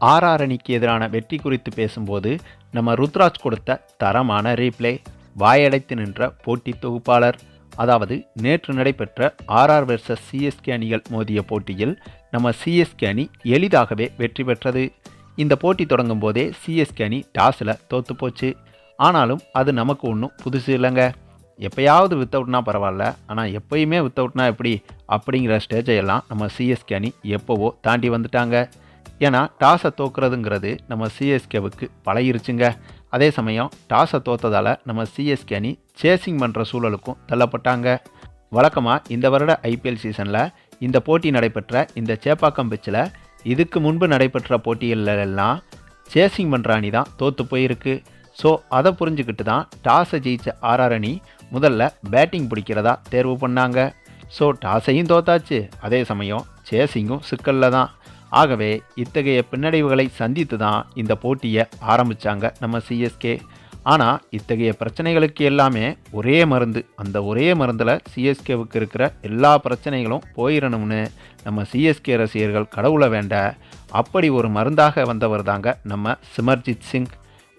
RR அணிக்கு எதிரான வெற்றி குறித்து பேசும்போது நம்ம ருத்ராஜ் கொடுத்த தரமான ரீப்ளே வாயடைத்து நின்ற போட்டி தொகுப்பாளர். அதாவது நேற்று நடைபெற்ற ஆர்ஆர் வெர்சஸ் சிஎஸ்கே அணிகள் மோதிய போட்டியில் நம்ம சிஎஸ்கே அணி எளிதாகவே வெற்றி பெற்றது. இந்த போட்டி தொடங்கும் போதே சிஎஸ்கே அணி டாஸில் தோத்து போச்சு. ஆனாலும் அது நமக்கு ஒன்றும் புதுசு இல்லைங்க. எப்பயாவது வித் அவுட்னா பரவாயில்ல ஆனால் எப்பயுமே வித் அவுட்னா எப்படி அப்படிங்கிற ஸ்டேஜையெல்லாம் நம்ம சிஎஸ்கே அணி எப்போவோ தாண்டி வந்துட்டாங்க. ஏன்னா டாஸை தோக்குறதுங்கிறது நம்ம சிஎஸ்கேவுக்கு பழகிருச்சுங்க. அதே சமயம் டாஸை தோத்ததால் நம்ம சிஎஸ்கே அணி சேசிங் பண்ணுற சூழலுக்கும் தள்ளப்பட்டாங்க. வழக்கமாக இந்த வருட ஐபிஎல் சீசனில் இந்த போட்டி நடைபெற்ற இந்த சேப்பாக்கம் பிச்சில் இதுக்கு முன்பு நடைபெற்ற போட்டிகளில் எல்லாம் சேசிங் பண்ணுற அணி தான் தோற்று போயிருக்கு. ஸோ அதை புரிஞ்சுக்கிட்டு தான் டாஸை ஜெயிச்ச ஆர்ஆர் அணி முதல்ல பேட்டிங் பிடிக்கிறதா தேர்வு பண்ணாங்க. ஸோ டாஸையும் தோத்தாச்சு. அதே சமயம் சேசிங்கும் சிக்கலில் தான். ஆகவே இத்தகைய பின்னடைவுகளை சந்தித்து தான் இந்த போட்டியை ஆரம்பித்தாங்க நம்ம சிஎஸ்கே ஆனால் இத்தகைய பிரச்சனைகளுக்கு எல்லாமே ஒரே மருந்து. அந்த ஒரே மருந்தில் சிஎஸ்கேவுக்கு இருக்கிற எல்லா பிரச்சனைகளும் போயிடணும்னு நம்ம சிஎஸ்கே ரசிகர்கள் கடவுளை வேண்ட அப்படி ஒரு மருந்தாக வந்தவர் தாங்க நம்ம சிமர்ஜித் சிங்.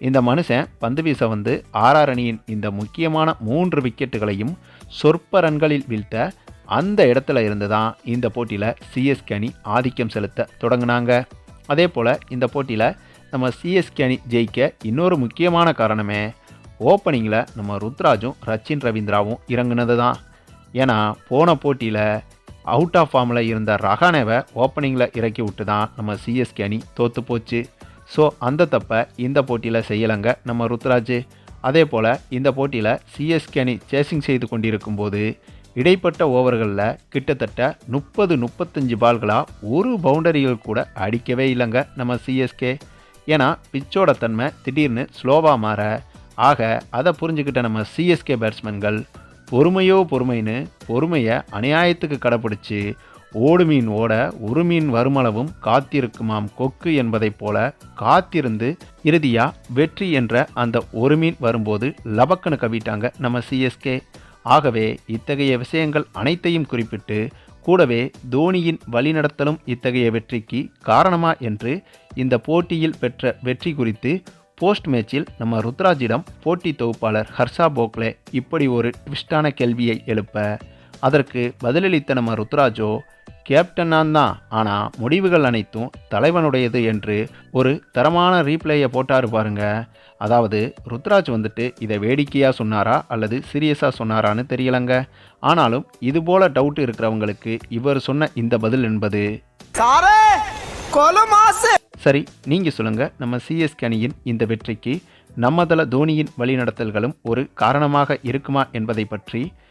இந்த மனுஷன் பந்து வீச வந்து ஆர்ஆர் அணியின் இந்த முக்கியமான மூன்று விக்கெட்டுகளையும் சொற்ப ரன்களில் வீழ்த்த அந்த இடத்துல இருந்து தான் இந்த போட்டியில் சிஎஸ்கே அணி ஆதிக்கம் செலுத்த தொடங்கினாங்க. அதே போல் இந்த போட்டியில் நம்ம சிஎஸ்கே அணி ஜெயிக்க இன்னொரு முக்கியமான காரணமே ஓப்பனிங்கில் நம்ம ருத்ராஜும் ரச்சின் ரவீந்திராவும் இறங்குனது தான் ஏன்னா போன போட்டியில் அவுட் ஆஃப் ஃபார்மில் இருந்த ரஹானேவை ஓப்பனிங்கில் இறக்கி விட்டு தான் நம்ம சிஎஸ்கே அணி தோற்று போச்சு. ஸோ அந்த தப்பை இந்த போட்டியில் செய்யலைங்க நம்ம ருத்ராஜ். அதே போல் இந்த போட்டியில் சிஎஸ்கே அணி சேசிங் செய்து கொண்டிருக்கும் போது இடைப்பட்ட ஓவர்களில் கிட்டத்தட்ட முப்பது முப்பத்தஞ்சு பால்களாக ஒரு பவுண்டரிகள் கூட அடிக்கவே இல்லைங்க நம்ம சிஎஸ்கே ஏன்னா பிச்சோட தன்மை திடீர்னு ஸ்லோவாக மாற ஆக அதை புரிஞ்சுக்கிட்ட நம்ம சிஎஸ்கே பேட்ஸ்மேன்கள் பொறுமையோ பொறுமைன்னு பொறுமையை அநியாயத்துக்கு கடைப்பிடிச்சு ஓடு மீன் ஓட ஒரு மீன் வருமளவும் காத்திருக்குமாம் கொக்கு என்பதைப் போல காத்திருந்து இறுதியாக வெற்றி என்ற அந்த ஒரு மீன் வரும்போது லபக்கனு கவிட்டாங்க நம்ம சிஎஸ்கே ஆகவே இத்தகைய விஷயங்கள் அனைத்தையும் குறிப்பிட்டு கூடவே தோனியின் வழிநடத்தலும் இத்தகைய வெற்றிக்கு காரணமா என்று இந்த போட்டியில் பெற்ற வெற்றி குறித்து போஸ்ட் மேட்சில் நம்ம ருத்ராஜிடம் போட்டி தொகுப்பாளர் ஹர்ஷா போக்லே இப்படி ஒரு ட்விஸ்டான கேள்வியை எழுப்ப அதற்கு பதிலளித்த நம்ம ருத்ராஜோ கேப்டன் நான் தான் ஆனால் முடிவுகள் அனைத்தும் தலைவனுடையது என்று ஒரு தரமான ரீப்ளேயை போட்டாரு பாருங்க. அதாவது ருத்ராஜ் வந்துட்டு இதை வேடிக்கையாக சொன்னாரா அல்லது சீரியஸாக சொன்னாரான்னு தெரியலங்க. ஆனாலும் இது போல டவுட் இருக்கிறவங்களுக்கு இவர் சொன்ன இந்த பதில் என்பது. சாரே நீங்கள் சொல்லுங்கள் நம்ம சிஎஸ்கே அணியின் இந்த வெற்றிக்கு நம்ம தல தோனியின் வழிநடத்தல்களும் ஒரு காரணமாக இருக்குமா என்பதை பற்றி